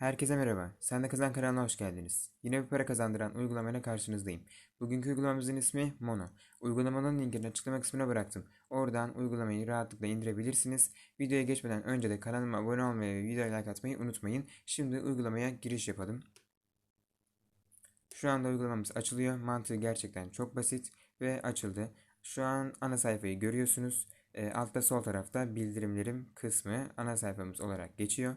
Herkese merhaba. Sen de Kazan kanalına hoş geldiniz. Yine bir para kazandıran uygulamayla karşınızdayım. Bugünkü uygulamamızın ismi Mono. Uygulamanın linkini açıklama kısmına bıraktım. Oradan uygulamayı rahatlıkla indirebilirsiniz. Videoya geçmeden önce de kanalıma abone olmayı ve videoya like atmayı unutmayın. Şimdi uygulamaya giriş yapalım. Şu anda uygulamamız açılıyor. Mantığı gerçekten çok basit ve açıldı. Şu an ana sayfayı görüyorsunuz. E, altta sol tarafta bildirimlerim kısmı ana sayfamız olarak geçiyor.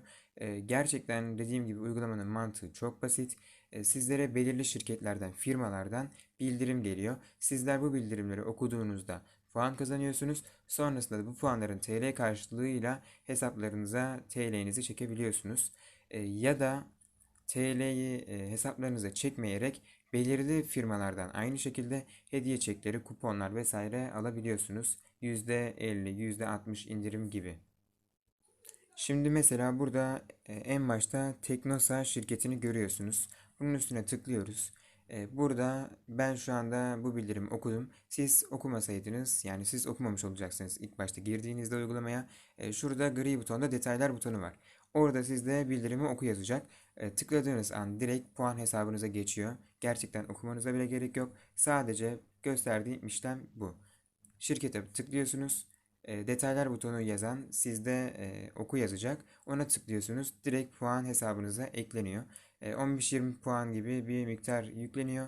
Gerçekten dediğim gibi uygulamanın mantığı çok basit. Sizlere belirli şirketlerden, firmalardan bildirim geliyor. Sizler bu bildirimleri okuduğunuzda puan kazanıyorsunuz. Sonrasında da bu puanların TL karşılığıyla hesaplarınıza TL'nizi çekebiliyorsunuz. Ya da TL'yi hesaplarınıza çekmeyerek belirli firmalardan aynı şekilde hediye çekleri, kuponlar vesaire alabiliyorsunuz. %50, %60 indirim gibi. Şimdi mesela burada e, en başta Teknosa şirketini görüyorsunuz. Bunun üstüne tıklıyoruz. E, burada ben şu anda bu bildirimi okudum. Siz okumasaydınız yani siz okumamış olacaksınız ilk başta girdiğinizde uygulamaya. E, şurada gri butonda detaylar butonu var. Orada sizde bildirimi oku yazacak. Tıkladığınız an direkt puan hesabınıza geçiyor. Gerçekten okumanıza bile gerek yok. Sadece gösterdiğim işlem bu. Şirkete tıklıyorsunuz. Detaylar butonu yazan sizde e, oku yazacak. Ona tıklıyorsunuz. Direkt puan hesabınıza ekleniyor. E, 15-20 puan gibi bir miktar yükleniyor.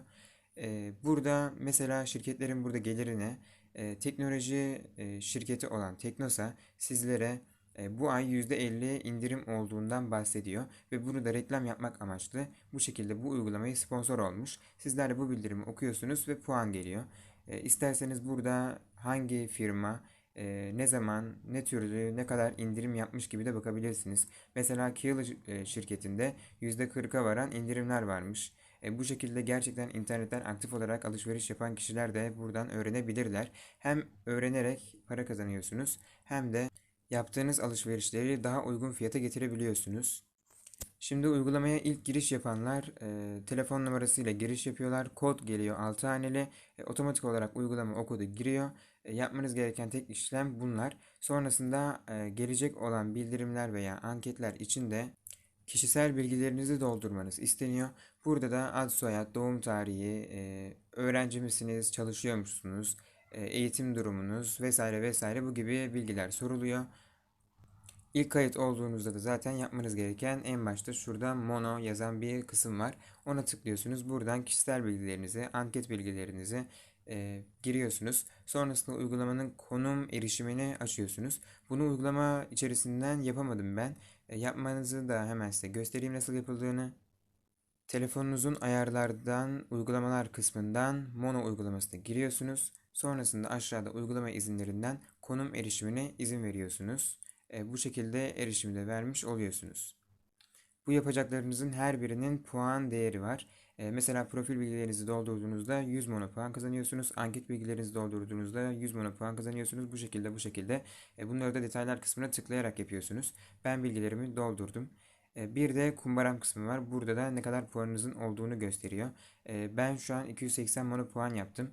E, burada mesela şirketlerin burada gelirine e, teknoloji e, şirketi olan Teknosa sizlere e, bu ay %50 indirim olduğundan bahsediyor ve bunu da reklam yapmak amaçlı bu şekilde bu uygulamayı sponsor olmuş. Sizler de bu bildirimi okuyorsunuz ve puan geliyor. E, isterseniz burada hangi firma e, ne zaman, ne türlü, ne kadar indirim yapmış gibi de bakabilirsiniz. Mesela Kiel şirketinde %40'a varan indirimler varmış. E, bu şekilde gerçekten internetten aktif olarak alışveriş yapan kişiler de buradan öğrenebilirler. Hem öğrenerek para kazanıyorsunuz hem de yaptığınız alışverişleri daha uygun fiyata getirebiliyorsunuz. Şimdi uygulamaya ilk giriş yapanlar e, telefon numarasıyla giriş yapıyorlar. Kod geliyor 6 haneli. E, otomatik olarak uygulama o kodu giriyor. E, yapmanız gereken tek işlem bunlar. Sonrasında e, gelecek olan bildirimler veya anketler için de kişisel bilgilerinizi doldurmanız isteniyor. Burada da ad, soyad, doğum tarihi, e, öğrenci misiniz, çalışıyor musunuz, e, eğitim durumunuz vesaire vesaire bu gibi bilgiler soruluyor. İlk kayıt olduğunuzda da zaten yapmanız gereken en başta şurada mono yazan bir kısım var. Ona tıklıyorsunuz. Buradan kişisel bilgilerinizi, anket bilgilerinizi e, giriyorsunuz. Sonrasında uygulamanın konum erişimini açıyorsunuz. Bunu uygulama içerisinden yapamadım ben. E, yapmanızı da hemen size göstereyim nasıl yapıldığını. Telefonunuzun ayarlardan uygulamalar kısmından mono uygulamasına giriyorsunuz. Sonrasında aşağıda uygulama izinlerinden konum erişimine izin veriyorsunuz. E, bu şekilde erişimi de vermiş oluyorsunuz. Bu yapacaklarınızın her birinin puan değeri var. E, mesela profil bilgilerinizi doldurduğunuzda 100 mono puan kazanıyorsunuz. Anket bilgilerinizi doldurduğunuzda 100 mono puan kazanıyorsunuz. Bu şekilde bu şekilde. E, bunları da detaylar kısmına tıklayarak yapıyorsunuz. Ben bilgilerimi doldurdum. Bir de kumbaram kısmı var. Burada da ne kadar puanınızın olduğunu gösteriyor. Ben şu an 280 mono puan yaptım.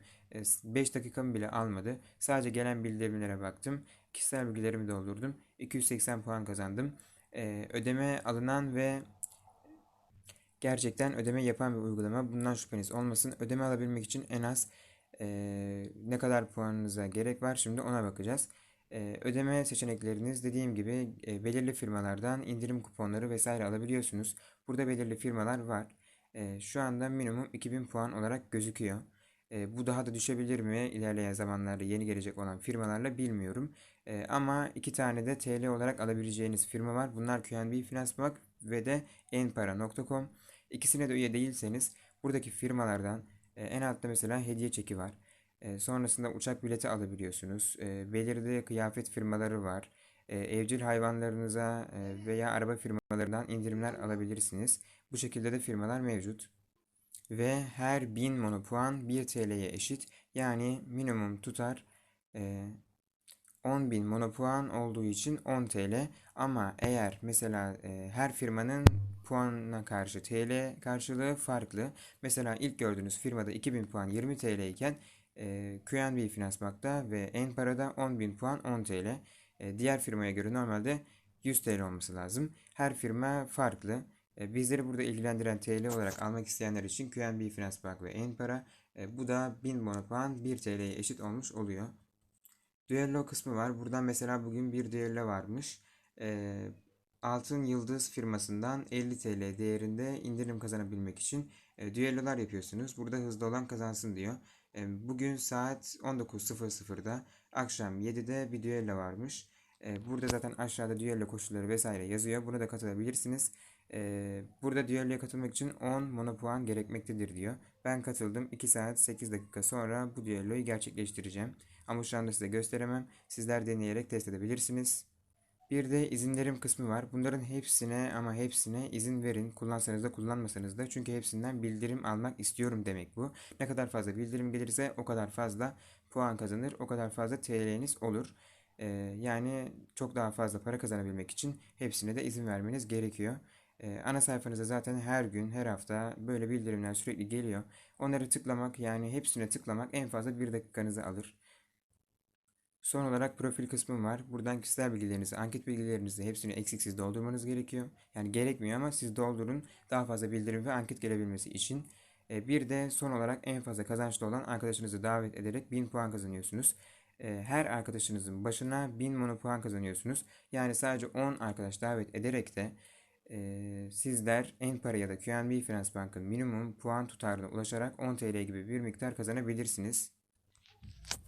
5 e, dakikamı bile almadı. Sadece gelen bildirimlere baktım. Kişisel bilgilerimi doldurdum. 280 puan kazandım. Ödeme alınan ve gerçekten ödeme yapan bir uygulama. Bundan şüpheniz olmasın. Ödeme alabilmek için en az ne kadar puanınıza gerek var şimdi ona bakacağız. Ee, ödeme seçenekleriniz dediğim gibi e, belirli firmalardan indirim kuponları vesaire alabiliyorsunuz. Burada belirli firmalar var. Ee, şu anda minimum 2000 puan olarak gözüküyor. Ee, bu daha da düşebilir mi ilerleyen zamanlarda yeni gelecek olan firmalarla bilmiyorum. Ama iki tane de TL olarak alabileceğiniz firma var. Bunlar QNB Finansbank ve de enpara.com. İkisine de üye değilseniz buradaki firmalardan e, en altta mesela hediye çeki var. E, sonrasında uçak bileti alabiliyorsunuz. E, belirli kıyafet firmaları var. E, evcil hayvanlarınıza e, veya araba firmalarından indirimler alabilirsiniz. Bu şekilde de firmalar mevcut. Ve her 1000 monopuan 1 TL'ye eşit. Yani minimum tutar e, 10.000 monopuan olduğu için 10 TL. Ama eğer mesela e, her firmanın puanına karşı TL karşılığı farklı. Mesela ilk gördüğünüz firmada 2000 puan 20 TL iken e, QNB Finansbank'ta ve Enpara'da 10.000 puan 10 TL. E, diğer firmaya göre normalde 100 TL olması lazım. Her firma farklı. E, bizleri burada ilgilendiren TL olarak almak isteyenler için QNB Finans Bank ve Enpara. E, bu da 1000 monopuan 1 TL'ye eşit olmuş oluyor. Düello kısmı var. Buradan mesela bugün bir düello varmış. E, Altın Yıldız firmasından 50 TL değerinde indirim kazanabilmek için düellolar yapıyorsunuz. Burada hızlı olan kazansın diyor. Bugün saat 19.00'da akşam 7'de bir düello varmış. Burada zaten aşağıda düello koşulları vesaire yazıyor. Buna da katılabilirsiniz. E, burada düelloya katılmak için 10 monopuan gerekmektedir diyor. Ben katıldım. 2 saat 8 dakika sonra bu düelloyu gerçekleştireceğim. Ama şu anda size gösteremem. Sizler deneyerek test edebilirsiniz. Bir de izinlerim kısmı var. Bunların hepsine ama hepsine izin verin. Kullansanız da kullanmasanız da. Çünkü hepsinden bildirim almak istiyorum demek bu. Ne kadar fazla bildirim gelirse o kadar fazla puan kazanır. O kadar fazla TL'niz olur. Ee, yani çok daha fazla para kazanabilmek için hepsine de izin vermeniz gerekiyor. Ee, ana sayfanıza zaten her gün, her hafta böyle bildirimler sürekli geliyor. Onları tıklamak yani hepsine tıklamak en fazla bir dakikanızı alır. Son olarak profil kısmım var. Buradan kişisel bilgilerinizi, anket bilgilerinizi hepsini eksiksiz doldurmanız gerekiyor. Yani gerekmiyor ama siz doldurun daha fazla bildirim ve anket gelebilmesi için. E, bir de son olarak en fazla kazançlı olan arkadaşınızı davet ederek 1000 puan kazanıyorsunuz. E, her arkadaşınızın başına 1000 mono puan kazanıyorsunuz. Yani sadece 10 arkadaş davet ederek de e, sizler Enpara ya da QNB Finans Bank'ın minimum puan tutarına ulaşarak 10 TL gibi bir miktar kazanabilirsiniz.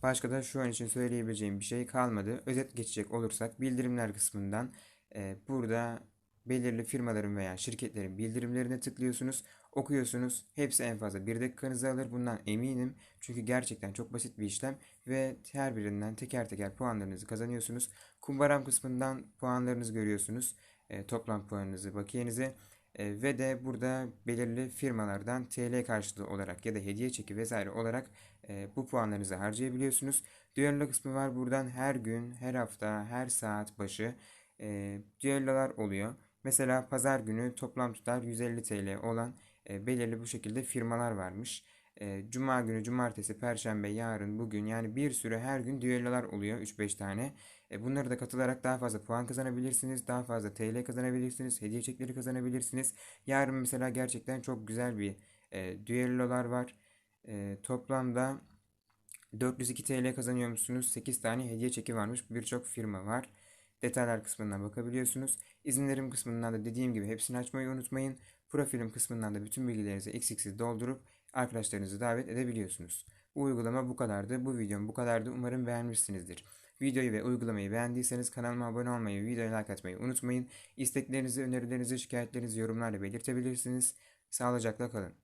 Başka da şu an için söyleyebileceğim bir şey kalmadı. Özet geçecek olursak bildirimler kısmından e, burada belirli firmaların veya şirketlerin bildirimlerine tıklıyorsunuz, okuyorsunuz. Hepsi en fazla bir dakikanızı alır. Bundan eminim. Çünkü gerçekten çok basit bir işlem ve her birinden teker teker puanlarınızı kazanıyorsunuz. Kumbaram kısmından puanlarınızı görüyorsunuz. E, toplam puanınızı, bakiyenizi. E, ve de burada belirli firmalardan TL karşılığı olarak ya da hediye çeki vesaire olarak e, bu puanlarınızı harcayabiliyorsunuz. Düello kısmı var. Buradan her gün, her hafta, her saat başı e, düellolar oluyor. Mesela pazar günü toplam tutar 150 TL olan belirli bu şekilde firmalar varmış. E, Cuma günü, cumartesi, perşembe, yarın, bugün yani bir sürü her gün düellolar oluyor 3-5 tane. E, bunları da katılarak daha fazla puan kazanabilirsiniz. Daha fazla TL kazanabilirsiniz. Hediye çekleri kazanabilirsiniz. Yarın mesela gerçekten çok güzel bir e, düellolar var. E, toplamda 402 TL kazanıyormuşsunuz. 8 tane hediye çeki varmış. Birçok firma var. Detaylar kısmından bakabiliyorsunuz. İzinlerim kısmından da dediğim gibi hepsini açmayı unutmayın. Profilim kısmından da bütün bilgilerinizi eksiksiz doldurup arkadaşlarınızı davet edebiliyorsunuz. Bu uygulama bu kadardı. Bu videom bu kadardı. Umarım beğenmişsinizdir. Videoyu ve uygulamayı beğendiyseniz kanalıma abone olmayı, videoya like atmayı unutmayın. İsteklerinizi, önerilerinizi, şikayetlerinizi yorumlarla belirtebilirsiniz. Sağlıcakla kalın.